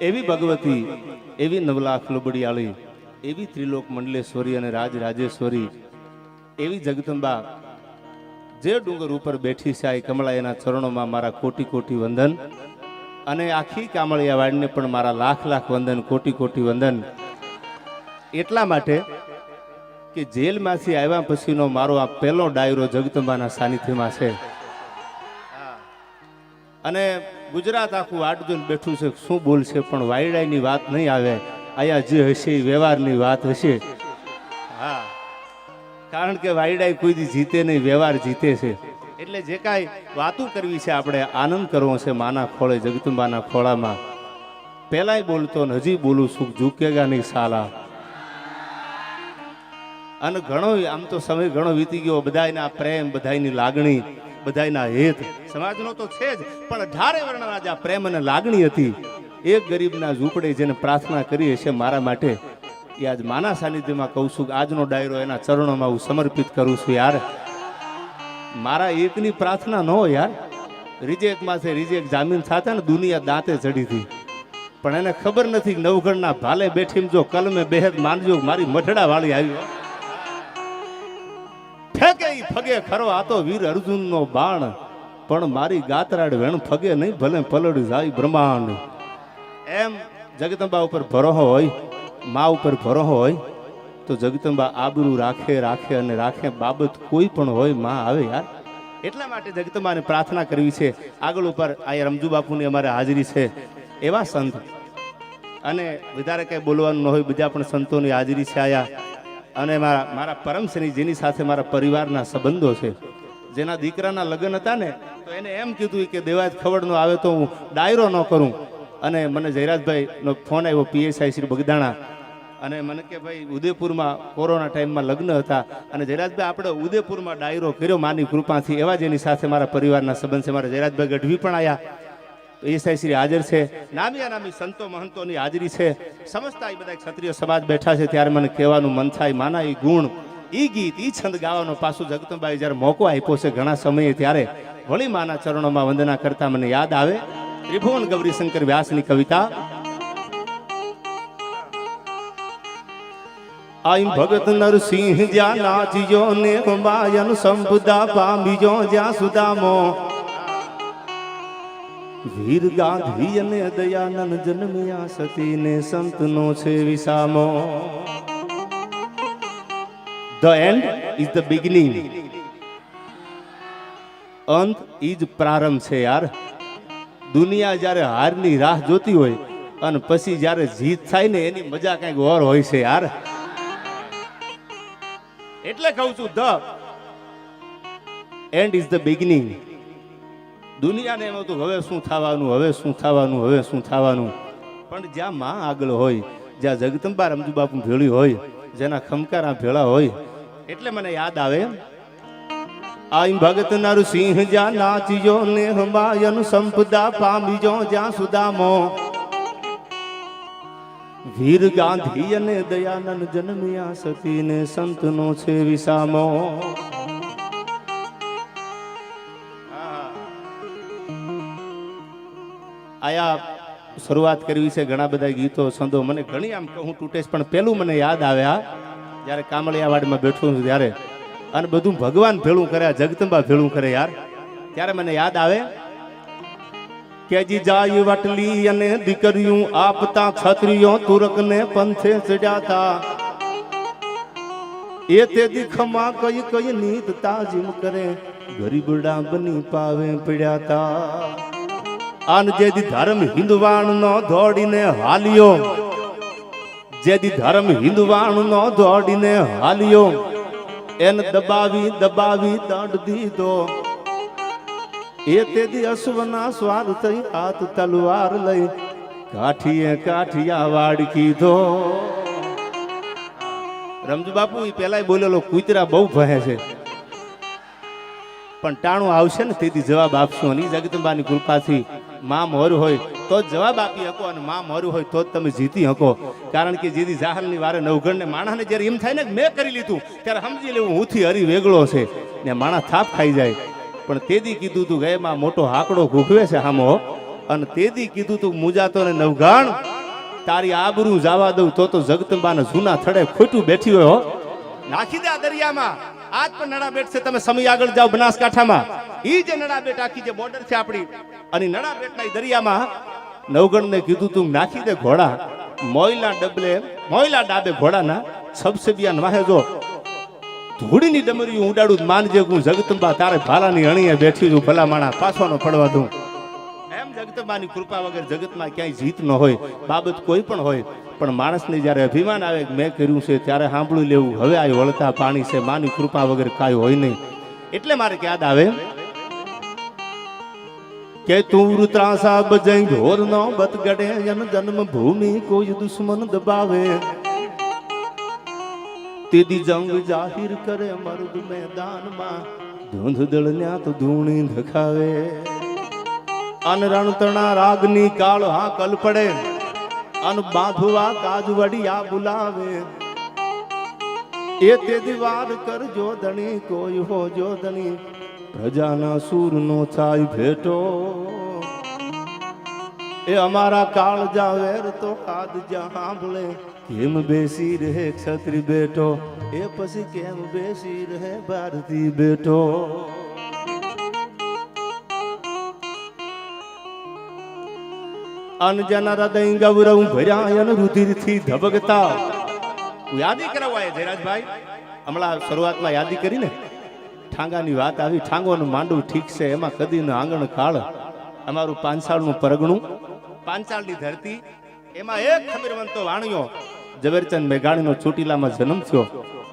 એવી ભગવતી, એવી નવલાખ લુબડિયાળી એવી ત્રિલોક મંડલેશ્વરી અને રાજ રાજેશ્વરી એવી જગદંબા, જે ડુંગર ઉપર બેઠી છે આ કમળા એના ચરણોમાં મારા કોટી કોટી વંદન અને આખી કામળિયા વાડને પણ મારા લાખ લાખ વંદન, કોટી કોટી વંદન. એટલા માટે કે જેલમાંથી આવ્યા પછીનો મારો આ પહેલો ડાયરો જગદંબાના સાનિધ્યમાં છે. અને ગુજરાત આખું આટ જોઈને બેઠું છે. શું બોલશે? પણ વાયડાની વાત નહીં આવે. અહીંયા જે હશે એ વ્યવહારની વાત હશે. હા. કારણ કે વાયડાઈ કોઈ દી જીતે નહીં, વ્યવહાર જીતે છે. એટલે જે કાંઈ વાતો કરવી છે આપણે આનંદ કરવો છે માના ખોળે, જગદંબાના ખોળામાં. પહેલાંય બોલતો ને હજી બોલું સુખ ઝૂકેગા નહીં સાલા. અને ઘણો આમ તો સમય ઘણો વીતી ગયો, બધાયના પ્રેમ, બધાયની લાગણી. બધાયના હેત. સમાજનો તો છે જ, પણ અઢારે વર્ણના જે પ્રેમ અને લાગણી હતી. એક ગરીબના ઝૂંપડે જેને પ્રાર્થના કરી હશે મારા માટે, એ આજ માના સાનિધ્યમાં કહું છું આજનો ડાયરો એના ચરણોમાં હું સમર્પિત કરું છું યાર. મારા એકની પ્રાર્થના ન હોય યાર. રિજેક માથે રિજેક જામીન થતા ને દુનિયા દાંતે ચડી હતી. પણ એને ખબર નથી નવગણના ભાલે બેઠી જો કલમે બેહદ માનજો મારી મઠડા વાળી આવી હો. ફેંકે ઈ ફગે ખરો, આ તો વીર અર્જુનનો બાણ. પણ મારી ગાતરાડ વેણ ફગે નહીં, ભલે પલડ જાય બ્રહ્માંડ. એમ જગદંબા ઉપર ભરોહો હોય, મા ઉપર ભરોહો હોય, તો જગદંબા આબરૂ રાખે રાખે અને રાખે બાબત કોઈ પણ હોય, માં આવે યાર. એટલા માટે જગદંબાને પ્રાર્થના કરવી છે. આગળ ઉપર આ રમજુ બાપુની અમારે હાજરી છે. એવા સંત. અને વધારે કંઈ બોલવાનું ન હોય, બીજા પણ સંતોની હાજરી છે આયા. અને મારા મારા પરમ જેની સાથે મારા પરિવારના સંબંધો છે, જેના દીકરાના લગ્ન હતા ને, તો એને એમ કીધું કે દેવાજ ખવડનો આવે તો હું ડાયરો ન કરું. અને મને જયરાજભાઈનો ફોન આવ્યો, પીએસઆઈ શ્રી બગદાણા. અને મને કે ભાઈ, ઉદયપુરમાં કોરોના ટાઈમમાં લગ્ન હતા અને જયરાજભાઈ આપણે ઉદયપુરમાં ડાયરો કર્યો, માની કૃપાથી એવા જેની સાથે મારા પરિવારના સંબંધ છે. મારા જયરાજભાઈ ગઢવી પણ આવ્યા એસાઈ શ્રી હાજર છે. નામી અનામી સંતો મહંતોની હાજરી છે. સમજતા એ બધા ક્ષત્રિય સમાજ બેઠા છે ત્યારે મને કહેવાનું મન થાય માના એ ગુણ, ઈ ગીત, ઈ છંદ ગાવાનો પાછું જગતંબાઈ જ્યારે મોકો આપ્યો છે ઘણા સમયે ત્યારે વળી માના ચરણોમાં વંદના કરતા મને યાદ આવે. ત્રિભુવન ગૌરીશંકર વ્યાસની કવિતા. આઈ ભગત નરસિંહ જ્યાં નાચજો ને માયન સંપદા પામ્યો જ્યાં સુદામો વીર ગાંધી અને દયાનંદ જન્મ્યા સતી ને સંતનો છે વિસામો. The end is the beginning અંત ઇઝ પ્રારંભ છે યાર. દુનિયા જ્યારે હારની રાહ જોતી હોય અને પછી જ્યારે જીત થાય ને એની મજા કંઈક ઓર હોય છે યાર. એટલે કહું છું the end is the beginning દુનિયાને એમ હતું હવે શું થવાનું, હવે શું થવાનું, હવે શું થવાનું? પણ જ્યાં માં આગળ હોય, જ્યાં જગદંબા રમજુ બાપુ ભેળી હોય, જેના ખમકારા ભેળા હોય, એટલે મને યાદ આવે આઈ ભગત નરસિંહ જ્યાં નાચજો ને હમાયન સંપદા પામીજો જ્યાં સુદામો. વીર ગાંધી અને દયાનંદ જન્મ્યા સતી ને સંતનો છે વિસામો. આયા શરૂઆત કરવી છે ઘણા બધા ગીતો સંદો મને ઘણી આમ કહું, તૂટે પણ પેલું મને યાદ આવ્યા જ્યારે કામળિયાવાડમાં બેઠું છું ત્યારે. અને બધું ભગવાન ભેળું કરે જગદંબા ભેળું કરે યાર. ત્યારે મને યાદ આવે કે જી જાય વટલી અને દીકરીયું આપતા છત્રીઓ તુરકને પંથે ચડ્યાતા એ તે દીખમાં કઈ કઈ નીત તાજીમ કરે ગરીબડા બની પાવે પડ્યાતા આન જેદી ધર્મ હિંદવાણ નો દોડીને હાલ્યો. જેદી ધર્મ હિંદવાણ નો દોડીને હાલ્યો. એને દબાવી દબાવી દંડ દીધો. એ તેદી અશ્વના સ્વાર થઈ હાથ તલવાર લઈ કાઠીએ કાઠિયા વાડ કીધો. રમજુ બાપુ એ પેલા બોલેલો, કૂતરા બહુ ભહે છે. પણ ટાણું આવશે ને તેથી જવાબ આપશો અને જગદંબાની કૃપાથી માં મોરું હોય તો જ જવાબ આપી શકો અને માં મોરું હોય તો જ તમે જીતી શકો. કારણ કે જેથી જાહલની વારે નવગણને માણસને જ્યારે એમ થાય ને મેં કરી લીધું, ત્યારે સમજી લેવું હુંથી હરી વેગળો છે ને માણસ થાપ ખાઈ જાય. પણ તેદી કીધું તું ગયમાં મોટો હાકડો ઘૂઘવે છે હામો. અને તેદી કીધું તું મુજાતો ને નવઘાણ, તારી આબરૂ જવા દઉં તો તો જગતંબાને જૂના થડે ખોટું બેઠી હોય નાખી દે દરિયામાં. આજ પણ નડાબેટ છે, તમે સમય આગળ જાઓ બનાસકાંઠામાં. ઈ જે નડાબેટ આખી જે બોર્ડર છે આપણી, અને નડાબેટના દરિયામાં નવગણને કીધું તું, નાખી દે ઘોડા, મોયલા ડબલે, મોયલા ડાબે ઘોડાના સબસેબિયાન વાહે જો. ધૂળીની ડમરી ઉડાડું માનજે હું જગતંબા તારે ભાલાની અણીએ બેઠી છું ભલા માણા પાછવાનો પડવા દઉં. એમ જગતંબાની કૃપા વગર જગતમાં ક્યાંય જીત ન હોય, બાબત કોઈ પણ હોય પણ માણસને જ્યારે અભિમાન આવે મેં કર્યું છે, ત્યારે સાંભળી લેવું, હવે આ વળતા પાણી છે, માની કૃપા વગર કાંઈ હોય નહીં. એટલે મારે યાદ આવે, કે તું ત્રાસા બજઈ ઘોર નો બત ગડે જન જન્મ ભૂમિ કોઈ દુશ્મન દબાવે. તેદી જંગ જાહેર કરે મર્દ મેદાનમાં, ધૂંધ દળન્યા તો ધૂણી ધખાવે અન રણતણા રાગની કાળ હા કલ પડે. અન બાંધવા કાજવડિયા બોલાવે. એ તેદી વાર કરજો ધણી કોઈ હો જો ધણી પ્રજાના સૂર નો થાય ભેટો. એ અમારા કાળ જાવેર તો કાદ જા સાંભળે કેમ બેસી રહે ક્ષત્રિ બેટો? એ પછી કેમ બેસી રહે ભારતી બેટો? અનજન હૃદય ગૌરવ ભર્યાયન રુધિરથી ધબકતા. યાદી કરાવાય જયરાજભાઈ. હમણાં શરૂઆતમાં યાદી કરીને ઠાંગાની વાત આવી. ઠાંગોનું માંડવું ઠીક છે, એમાં કદીનું આંગણ કાળ. અમારું પાંચાળનું પરગણું, પાંચાળની ધરતી, એમાં એક ખમીરવંતો વાણિયો. ઝવેરચંદ મેઘાણીનો ચોટીલામાં જન્મ થયો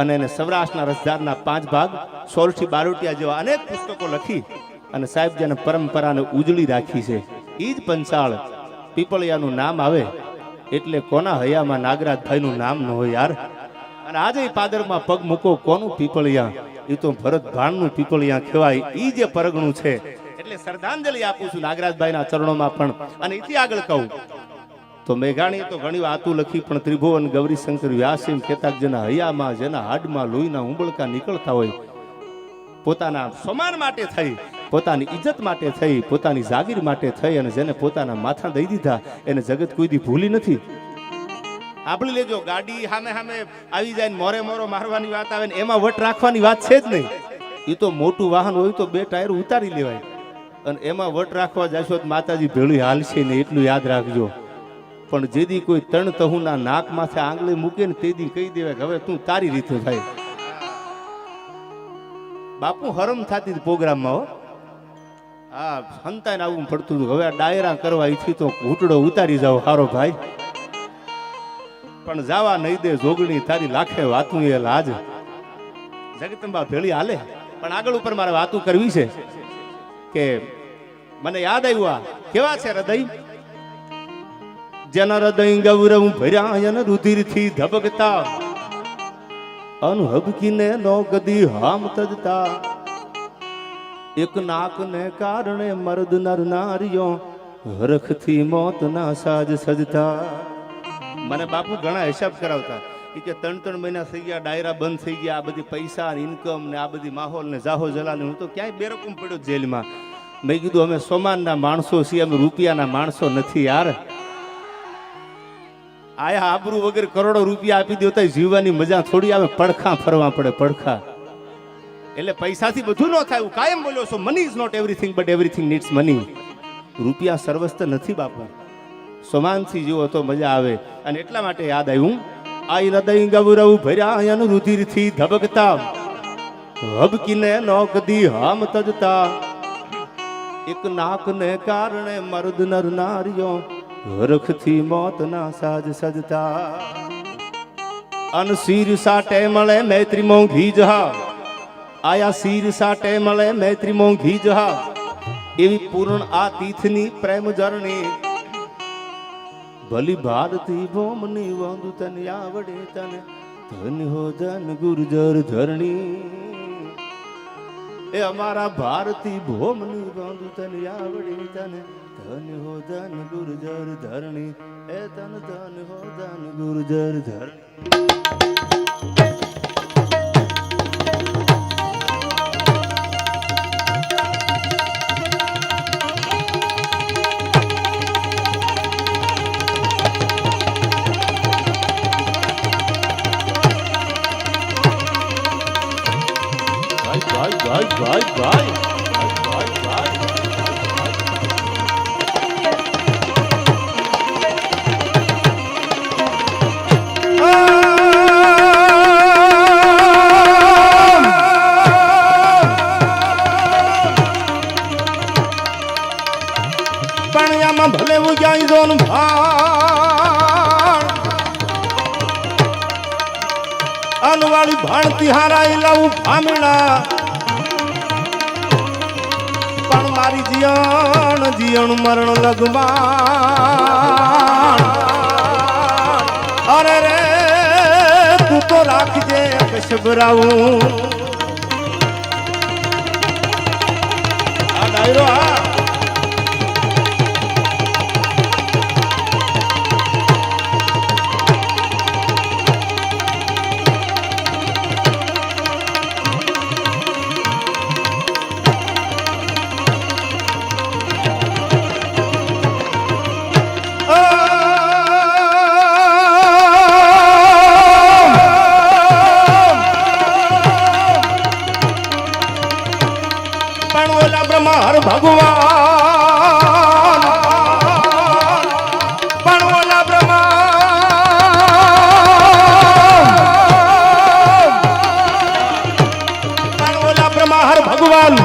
અને એને સૌરાષ્ટ્રના રસદારના પાંચ ભાગ, સોરઠી બારોટિયા જેવા અનેક પુસ્તકો લખી અને સાહેબ જેને પરંપરાને ઉજળી રાખી છે. એ જ પંચાળ પીપળિયાનું નામ આવે, એટલે કોના હૈયામાં નાગરાજભાઈનું નામ ન હોય યાર. અને આજે પાદરમાં પગ મૂકો, કોનું પીપળિયા? એ તો ભરત ભાણનું પીપળિયા કહેવાય એ જે પરગણું છે. એટલે શ્રદ્ધાંજલિ આપું છું નાગરાજભાઈના ચરણોમાં પણ. અને એથી આગળ કહું, તો મેઘાણીએ તો ઘણી વાતું લખી, પણ ત્રિભુવન, ગૌરીશંકર, વ્યાસીમ કહેતા જેના હૈયામાં, જેના હાડમાં લોહીના ઉંબળકા નીકળતા હોય, પોતાના સમાન માટે થઈ. પોતાની ઇજ્જત માટે થઈ પોતાની જાગીર માટે થઈ અને જેને પોતાના માથા દઈ દીધા એને જગત કોઈ દી ભૂલી નથી. આપણી લેજો ગાડી સામે સામે આવી જાય ને મોરે મોરો મારવાની વાત આવે ને એમાં વટ રાખવાની વાત છે જ નહીં. એ તો મોટું વાહન હોય તો બે ટાયર ઉતારી લેવાય. અને એમાં વટ રાખવા જશો તો માતાજી ભેળું હાલશે ને એટલું યાદ રાખજો. પણ જે દી કોઈ તણ તહુના નાક માથે આંગળી મૂકે ને તે દી કહી દેવાય કે હવે તું તારી રીતે થાય. બાપુ હરમ થતી પ્રોગ્રામમાં હો. હા સંતાન આવું પડતું હતું. હવે ડાયરા કરવા ઈચ્છી તો ઘૂંટડો ઉતારી જાવ હારો ભાઈ. પણ જાવા નહીં દે જોગણી, તારી લાખે વાતું એ લાજ. જગતંબા ભેળી હાલે. પણ આગળ ઉપર મારે વાતું કરવી છે કે મને યાદ આવ્યું આ. કેવા છે હૃદય? જેના હૃદય ગૌરવ ભર્યા અને રુધિરથી ધબકતા. અનહબકીને નો ગદી હામ તજતા એક નાકને કારણે મર્દ નર નારીઓ હરખથી મોતના સાજ સજતા. મને બાપુ ઘણા હિસાબ કરાવતા. એ કે ત્રણ ત્રણ મહિના થઈ ગયા, ડાયરા બંધ થઈ ગયા, આ બધી પૈસા ઇન્કમ ને આ બધી માહોલ ને જાહો જલાલ હું તો ક્યાંય બેરકમ પડ્યો જેલમાં. મેં કીધું, અમે સોમાનના માણસો છીએ, અમે રૂપિયાના માણસો નથી યાર. આયા આબરૂ વગર કરોડો રૂપિયા આપી દો તો જીવવાની મજા થોડી આવે. પડખા ફરવા પડે, પડખા. એટલે પૈસાથી બધું ન થાય. હું કાયમ બોલ્યો છું money is not everything but everything needs money રૂપિયા સર્વસ્ત નથી બાપુ. સમાનથી જુઓ તો મજા આવે. અને એટલા માટે યાદ આવ્યું આ હૃદય ગૌરવ ભર્યા અન રુધિરથી ધબકતા. હબકીને નોકદી હામ તજતા. એક નાકને કારણે મર્દ નર નારીઓ હરખથી મોતના સાજ સજતા. અન શીર સાટે મળે મૈત્રી મોંઘી જહા. આયા શીર સાટે મળે, મૈત્રી મોંઘી જહા. એવી પૂર્ણ આ તીથની પ્રેમ જરણી. ભલી ભારતી ભોમની વાંદુ તને આવડે તને, ધન હો ધન ગુર્જર ધરણી. એ અમારા ભારતી ભોમની બાંધુ તને આવડે તને, ધન હો ધન ગુર્જર ધરણી. એ તન ધન હો ધન ગુર્જર ધરણી. લગમાં અરે રે તું તો રાખજે કશબરાવું આ ડાયરો આ. ભગવાન. પણ ઓલા બ્રહ્મા. હર ભગવાન.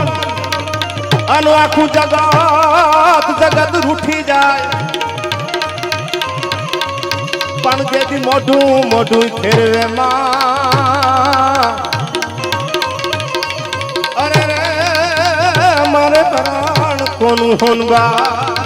આનું આખું જગત જગત રૂઠી જાય. પણ જેથી મોઢું મોઢું ફેરવે માં. પ્રાણ કોનું હોનવા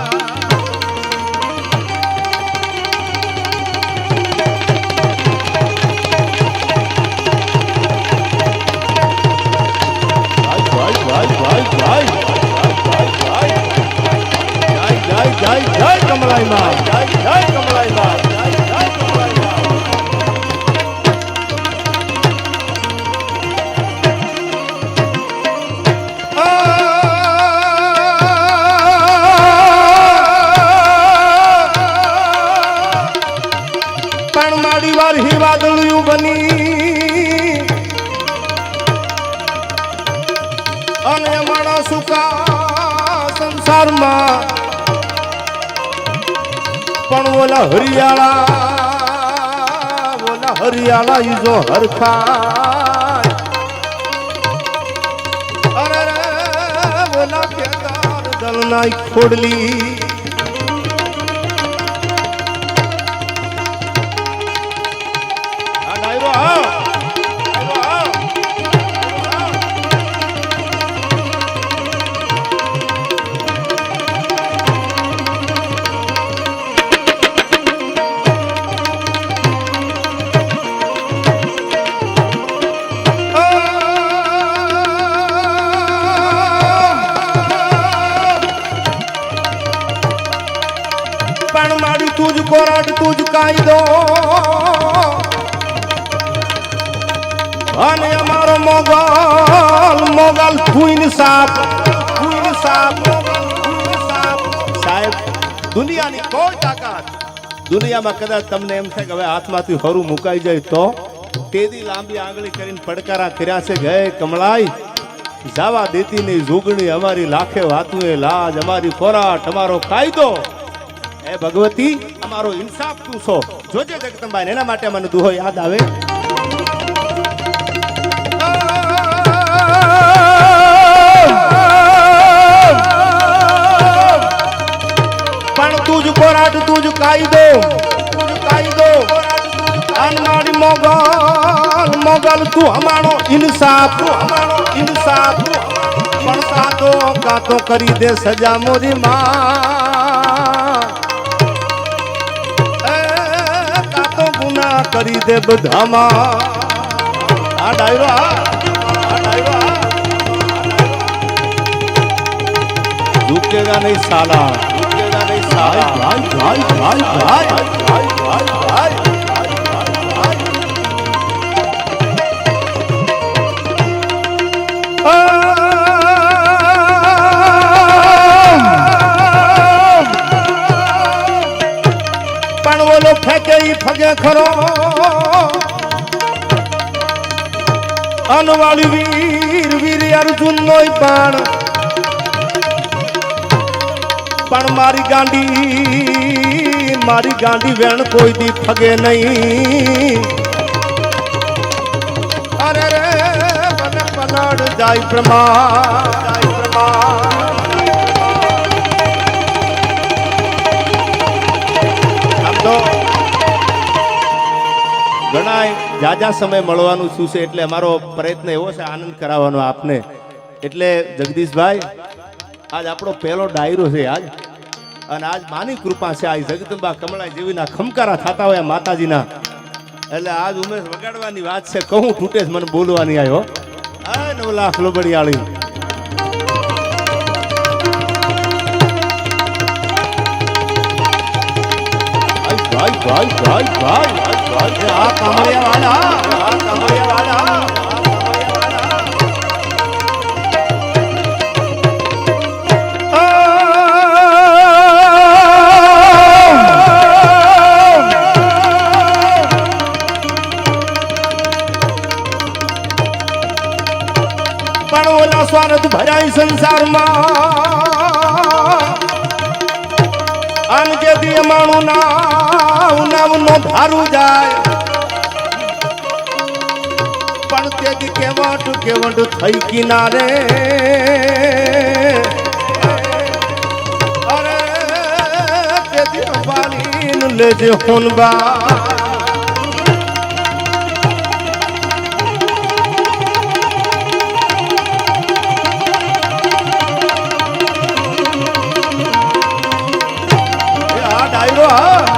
ભાઈ ભાઈ ભાઈ ભાઈ ભાઈ ભાઈ જય જય જય કમલાઈ માં જય જય કમલાઈ માં ઓલા હરિયાળા ઓલા હરિયાળા ઈજો હરખા અરે ઓલા કેદાર દલના ખોડલી પણ મારી તું જ કોરાટ તું જ કાયદો. અને અમારો મોગલ મોગલ ફૂઈન સાપ ફૂઈન સાપ, સાહેબ, દુનિયાની કોઈ તાકાત, દુનિયામાં કદાચ તમને એમ થાય કે હવે હાથમાંથી હરું મુકાઈ જાય તો? તેદી લાંબી આંગળી કરીને પડકારા કર્યા છે ગયે કમળાઈ, જાવા દેતી ની જોગણી અમારી લાખે વાતું એ લાજ, અમારી ખોરાટ અમારો કાયદો. એ ભગવતી, અમારો ઇન્સાફ તું છો. જોજે જગદંબા એના માટે મને દુહો યાદ આવે. પણ તું જ કોરાટ તું જ કાયદો તું જ કાયદો અનમારી મોગલ મોગલ તું અમારો ઇન્સાફ અમારો ઇન્સાફ, પણ કાતો કાતો કરી દે સજા મોરી માં. ગુના કરી દે બધામાં. આ ડાયરો આ ડાયરો ઝુકેગા નહીં સાલા. ઝુકેગા નહીં સાલા. ભાઈ ભાઈ ભાઈ ભાઈ ભાઈ ભાઈ. ફગે ખરો? અનવાળી વીર વીર અર્જુન નો બાણ પણ મારી ગાંડી મારી ગાંડી વેણ કોઈ દી ફગે નહીં. અરે રે પલડ જાય પ્રમા જાય પ્રમાણ. ઘણા જાજા સમય મળવાનું શું છે એટલે અમારો પ્રયત્ન એવો છે, આનંદ કરાવવાનો આપને. એટલે જગદીશભાઈ, આજ આપણો પહેલો ડાયરો છે આજ. અને આજ માની કૃપા છે આ જગદંબા કમળા જેવીના ખમકારા થતા હોય માતાજીના. એટલે આજ ઉમેશ વગાડવાની વાત છે, કહું તૂટે મને બોલવાની આવ્યો આ નવલા ખલોબડિયાળી ભાઈ ભાઈ ભાઈ ભાઈ ભાઈ. સ્વાર્થ ભરાય સંસારમાં. આમ જે દી માણું નામ ભારું જાય. પણ તે દી કેવટ કેવટ થઈ કિનારે. અરે લેજે હોનબા. ડાયરો